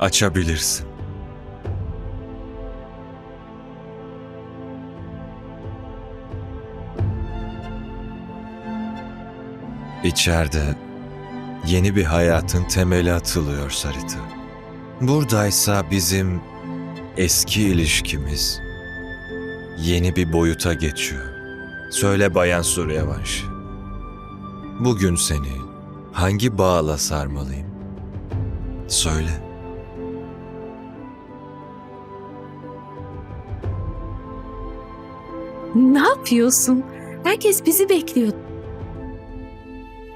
Açabilirsin. İçeride yeni bir hayatın temeli atılıyor Sarita. Buradaysa bizim eski ilişkimiz yeni bir boyuta geçiyor. Söyle Bayan Suryavanş. Bugün seni hangi bağla sarmalıyım? Söyle. Ne yapıyorsun? Herkes bizi bekliyor.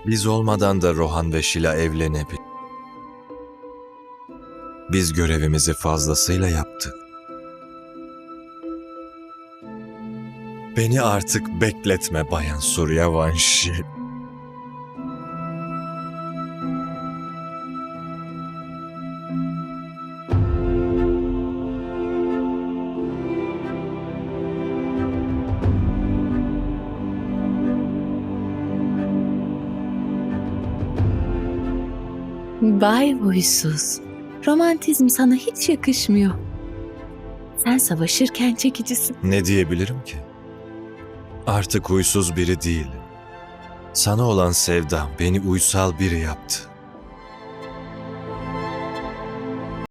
Biz olmadan da Rohan ve Şila evlenebilir. Biz görevimizi fazlasıyla yaptık. Beni artık bekletme Bayan Suryavanşi. Bay huysuz. Romantizm sana hiç yakışmıyor. Sen savaşırken çekicisin. Ne diyebilirim ki? Artık huysuz biri değilim. Sana olan sevdam beni uysal biri yaptı.